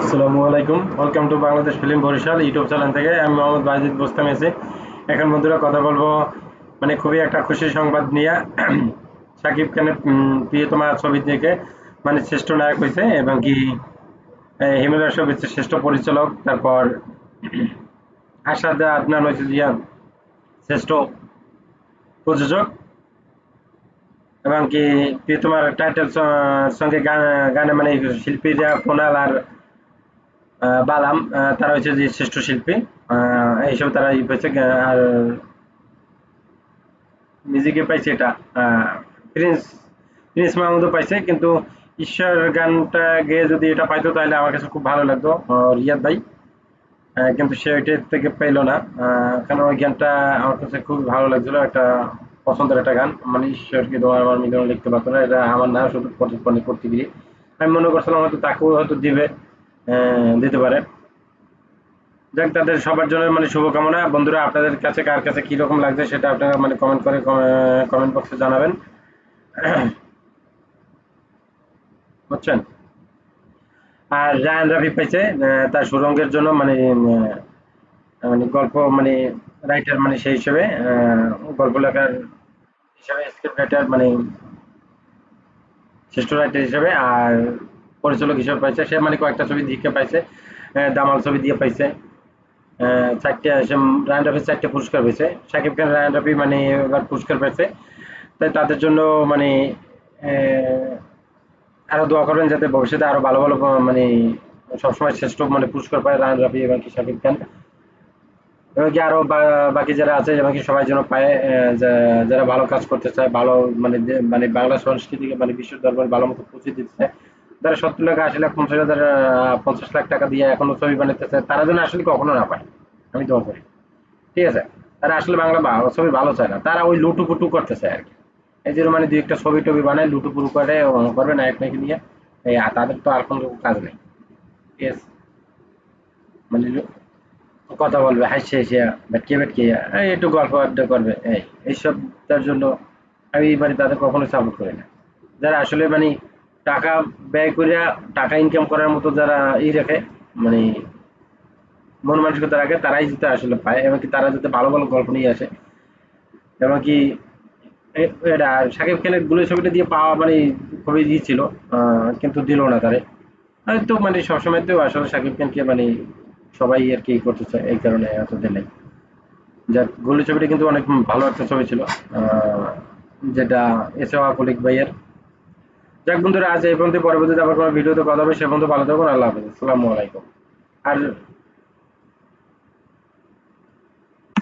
আসসালামু আলাইকুম। Welcome to Bangladesh film Barishal YouTube channel থেকে। আমি মোহাম্মদ বাজিদ এখন বন্ধুরা কথা বলব মানে খুবই একটা খুশির সংবাদ নিয়ে। সাকিব খানের ছবি থেকে মানে শ্রেষ্ঠ নায়ক হয়েছে এবং কি শ্রেষ্ঠ পরিচালক। তারপর আসাদ আদনান শ্রেষ্ঠ প্রযোজক। এবং কি, প্রিয়তমার টাইটেল সঙ্গে গান গানে মানে শিল্পীরা কোনাল আর বালাম তারা হচ্ছে যে শ্রেষ্ঠ শিল্পী। আহ, এই হিসেবে তারা ই পেয়েছে আর মিউজিকে পাইছে এটা প্রিন্স প্রিন্স মাহমুদও পাইছে কিন্তু ঈশ্বর গানটা গেয়ে যদি এটা পাইতো তাহলে আমার কাছে খুব ভালো লাগতো রিয়াদ ভাই। কিন্তু সে ওইটা থেকে পেল না কারণ ওই গানটা আমার কাছে খুব ভালো লাগছিল একটা পছন্দের একটা গান। মানে ঈশ্বরকে দোয়া আমার মিলন লিখতে পারতো না এটা আমার না শুধু পরি- মানে করতে গিয়ে আমি মনে করছিলাম হয়তো তাকেও হয়তো দিবে দিতে পারে। যাক, তাদের সবার জন্য মানে শুভকামনা। বন্ধুরা, আপনাদের কাছে কার কাছে কি রকম লাগছে সেটা আপনারা মানে কমেন্ট করে কমেন্ট বক্সে জানাবেন। বুঝছেন? আর রায়ান রাফি পাইছে তার সুরঙ্গের জন্য মানে মানে গল্প মানে রাইটার মানে সেই হিসেবে গল্প লেখার হিসেবে স্ক্রিপ্ট রাইটার মানে শ্রেষ্ঠ রাইটার হিসেবে। আর পরিচালক হিসেবে পাইছে। সে মানে কয়েকটা ছবি দিকে পাইছে। দামাল ছবি দিয়ে পাইছে। চারটে রায়ান রাফি চারটে পুরস্কার পেয়েছে। শাকিব খান রায়ান রাফি মানে এবার পুরস্কার পেয়েছে। তাই তাদের জন্য মানে আহ, আরও দোয়া করবেন যাতে ভবিষ্যতে আরও ভালো ভালো মানে সবসময় শ্রেষ্ঠ মানে পুরস্কার পায় রায়ান রাফি এবং কি শাকিব খান। এবং কি আরও বা- বাকি যারা আছে এবং কি সবাই যেন পায় যারা ভালো কাজ করতে চায় ভালো মানে মানে বাংলা সংস্কৃতিকে মানে বিশ্ব দরবারে ভালো মতো পৌঁছে দিতে চায় যারা সত্তর লাখ আশি লাখ পঞ্চাশ হাজার পঞ্চাশ লাখ টাকা দিয়ে এখনও ছবি বানাতে চায় তারা যেন আসলে কখনো না পায়। আমি দোয়া করি ঠিক আছে? তারা আসলে বাংলা ছবি ভালো চায় না। তারা ওই লুটুপুটু করতে চায় আর কি। এই যে মানে দুই একটা ছবি টবি বানায় লুটুপুটু করে করবে নায়ক নায়িকা নিয়ে, এই তাদের তো আর কোনো কাজ নেই। ঠিক আছে মানে কথা বলবে, হাসি হাসিয়া ভেটকে ভেটকে এই একটু গল্প আড্ডা করবে, এই এইসব তার জন্য আমি মানে তাদের কখনো সাপোর্ট করি না। যারা আসলে মানে টাকা ব্যয় করিয়া টাকা ইনকাম করার মতো যারা ই রাখে মানে মন মানসিকতা রাখে, তারাই যেতে আসলে পায় এবং কি তারা যাতে ভালো ভালো গল্প নিয়ে আসে। এবং কি এটা শাকিব খানেরগুলো ছবিটা দিয়ে পাওয়া মানে খুবই ই ছিল কিন্তু দিল না তারে। হয়তো মানে সবসময় তো আসলে শাকিব খানকে মানে সবাই আর কি করতে চায়, এই কারণে এত দিলে যাক, গুলি ছবিটা কিন্তু অনেক ভালো একটা ছবি ছিল যেটা এছাড়া কলিক ভাইয়ের। যাক বন্ধুরা, আজ এই পর্যন্ত পরবর্তীতে আবার কোনো ভিডিওতে কথা হবে, সে পর্যন্ত ভালো থাকুন, আল্লাহ হাফিজ। আসসালামু আলাইকুম। আর